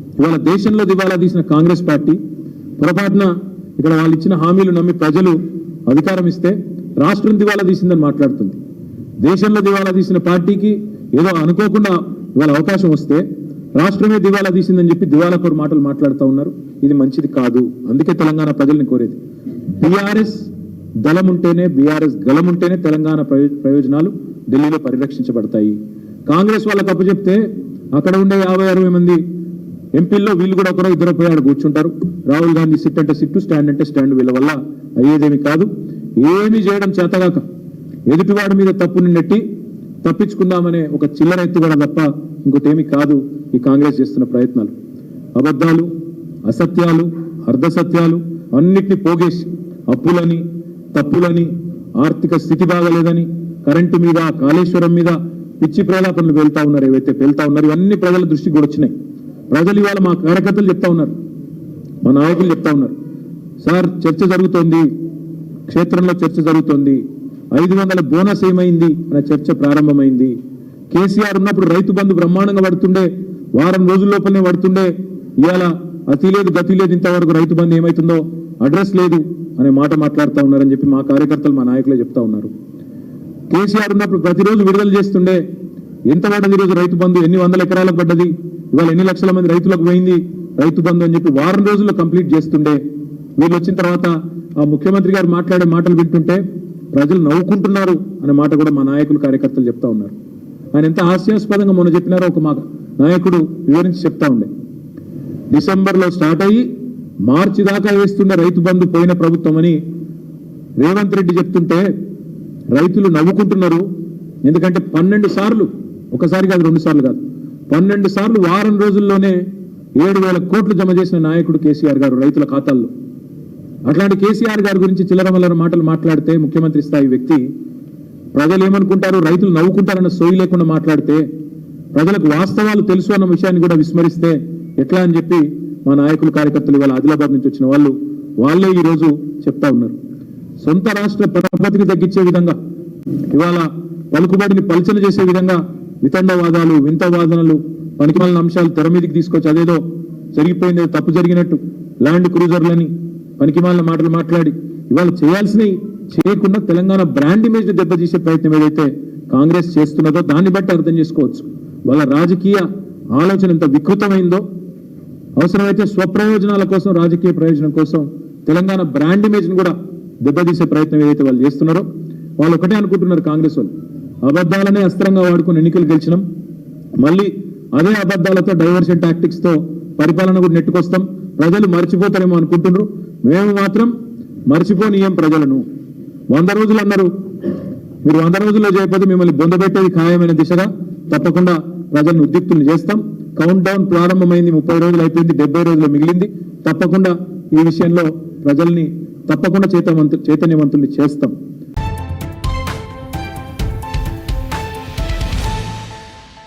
ఇవాళ దేశంలో దివాలా తీసిన కాంగ్రెస్ పార్టీ పొరపాటున ఇక్కడ వాళ్ళు ఇచ్చిన హామీలు నమ్మి ప్రజలు అధికారం ఇస్తే రాష్ట్రం దివాలా తీసిందని మాట్లాడుతుంది. దేశంలో దివాలా తీసిన పార్టీకి ఏదో అనుకోకుండా ఇవాళ అవకాశం వస్తే రాష్ట్రమే దివాలా తీసిందని చెప్పి దివాలా మాటలు మాట్లాడుతూ ఉన్నారు. ఇది మంచిది కాదు. అందుకే తెలంగాణ ప్రజల్ని కోరేది. బీఆర్ఎస్ దళం ఉంటేనే బీఆర్ఎస్ గలం ఉంటేనే తెలంగాణ ప్రయోజనాలు ఢిల్లీలో పరిరక్షించబడతాయి. కాంగ్రెస్ వాళ్ళకి అప్పచెప్తే అక్కడ ఉండే యాభై అరవై మంది ఎంపీల్లో వీళ్ళు కూడా ఒకరో ఇద్దరు పోయి ఆడ కూర్చుంటారు. రాహుల్ గాంధీ సిట్ అంటే సిట్టు స్టాండ్ అంటే స్టాండ్ వీళ్ళ వల్ల అయ్యేదేమి కాదు. ఏమీ చేయడం చేతగాక ఎదుటివాడి మీద తప్పుని నెట్టి తప్పించుకుందామనే ఒక చిల్లర ఎత్తుగడ తప్ప ఇంకోటి ఏమి కాదు ఈ కాంగ్రెస్ చేస్తున్న ప్రయత్నాలు. అబద్ధాలు అసత్యాలు అర్ధసత్యాలు అన్నిటిని పోగేసి అప్పులని తప్పులని ఆర్థిక స్థితి బాగలేదని కరెంటు మీద కాళేశ్వరం మీద పిచ్చి ప్రేలాపనలు వెళ్తా ఉన్నారు ఏవైతే వెళ్తా ఉన్నారు ఇవన్నీ ప్రజల దృష్టికి కూడా వచ్చినాయి. ప్రజలు ఇవాళ మా కార్యకర్తలు చెప్తా ఉన్నారు. మా నాయకులు చెప్తా ఉన్నారు. సార్ చర్చ జరుగుతోంది. క్షేత్రంలో చర్చ జరుగుతోంది. ఐదు వందల బోనస్ ఏమైంది అనే చర్చ ప్రారంభమైంది. కేసీఆర్ ఉన్నప్పుడు రైతు బంధు బ్రహ్మాండంగా పడుతుండే. వారం రోజుల లోపలనే పడుతుండే. ఇవాళ అతి లేదు గతి లేదు ఇంతవరకు రైతు బంధు ఏమవుతుందో అడ్రస్ లేదు అనే మాట మాట్లాడుతూ ఉన్నారని చెప్పి మా కార్యకర్తలు మా నాయకులే చెప్తా ఉన్నారు. కేసీఆర్ ఉన్నప్పుడు ప్రతిరోజు విడుదల చేస్తుండే. ఎంత పడ్డది ఈరోజు రైతు బంధు? ఎన్ని వందల ఎకరాలకు పడ్డది? ఇవాళ ఎన్ని లక్షల మంది రైతులకు పోయింది? రైతు బంధు అని చెప్పి వారం రోజుల్లో కంప్లీట్ చేస్తుండే. వీళ్ళు వచ్చిన తర్వాత ఆ ముఖ్యమంత్రి గారు మాట్లాడే మాటలు వింటుంటే ప్రజలు నవ్వుకుంటున్నారు అనే మాట కూడా మా నాయకులు కార్యకర్తలు చెప్తా ఉన్నారు. ఆయన ఎంత హాస్యాస్పదంగా మొన్న చెప్పినారో ఒక మా నాయకుడు వివరించి చెప్తా ఉండే. డిసెంబర్లో స్టార్ట్ అయ్యి మార్చి దాకా వేస్తున్న రైతు బంధు పోయిన ప్రభుత్వం అని రేవంత్ రెడ్డి చెప్తుంటే రైతులు నవ్వుకుంటున్నారు. ఎందుకంటే పన్నెండు సార్లు ఒకసారి కాదు రెండు సార్లు కాదు. పన్నెండు సార్లు వారం రోజుల్లోనే ఏడు వేల కోట్లు జమ చేసిన నాయకుడు కేసీఆర్ గారు రైతుల ఖాతాల్లో. అట్లాంటి కేసీఆర్ గారి గురించి చిల్లరమల్లర మాటలు మాట్లాడితే ముఖ్యమంత్రి స్థాయి వ్యక్తి ప్రజలు ఏమనుకుంటారు రైతులు నవ్వుకుంటారన్న సోయి లేకుండా మాట్లాడితే ప్రజలకు వాస్తవాలు తెలుసు అన్న విషయాన్ని కూడా విస్మరిస్తే ఎట్లా అని చెప్పి మా నాయకులు కార్యకర్తలు ఇవాళ ఆదిలాబాద్ నుంచి వచ్చిన వాళ్ళు వాళ్ళే ఈ రోజు చెప్తా ఉన్నారు. సొంత రాష్ట్ర పరపతిని తగ్గించే విధంగా ఇవాళ పలుకుబడిని పలచన చేసే విధంగా వితండవాదాలు వింత వాదనలు పనికిమాలిన అంశాలు తెర మీదకి తీసుకొచ్చి అదేదో జరిగిపోయింది తప్పు జరిగినట్టు ల్యాండ్ క్రూజర్లని పనికిమాలిన మాటలు మాట్లాడి ఇవాళ చేయాల్సినవి చేయకుండా తెలంగాణ బ్రాండ్ ఇమేజ్ దెబ్బతీసే ప్రయత్నం ఏదైతే కాంగ్రెస్ చేస్తున్నదో దాన్ని బట్టి అర్థం చేసుకోవచ్చు. వాళ్ళ రాజకీయ ఆలోచన ఎంత వికృతమైందో అవసరమైతే స్వప్రయోజనాల కోసం రాజకీయ ప్రయోజనం కోసం తెలంగాణ బ్రాండ్ ఇమేజ్ను కూడా దెబ్బతీసే ప్రయత్నం ఏదైతే వాళ్ళు చేస్తున్నారో వాళ్ళు ఒకటే అనుకుంటున్నారు కాంగ్రెస్ వాళ్ళు. అబద్ధాలనే అస్త్రంగా వాడుకుని ఎన్నికలు గెలిచినాం. మళ్ళీ అదే అబద్ధాలతో డైవర్షన్ టాక్టిక్స్తో పరిపాలన కూడా నెట్టుకొస్తాం. ప్రజలు మర్చిపోతారేమో అనుకుంటున్నారు. మేము మాత్రం మర్చిపోనీయం ప్రజలను. వంద రోజులు అన్నారు. మీరు వంద రోజుల్లో చేయకపోతే మిమ్మల్ని బొందబెట్టేది ఖాయమైన దిశగా తప్పకుండా ప్రజలను ఉద్రిక్తులు చేస్తాం. కౌంట్ డౌన్ ప్రారంభమైంది ముప్పై రోజులు అయిపోయింది డెబ్బై రోజులు మిగిలింది. తప్పకుండా ఈ విషయంలో ప్రజల్ని తప్పకుండా చైతన్యవంతు చైతన్యవంతుల్ని చేస్తాం.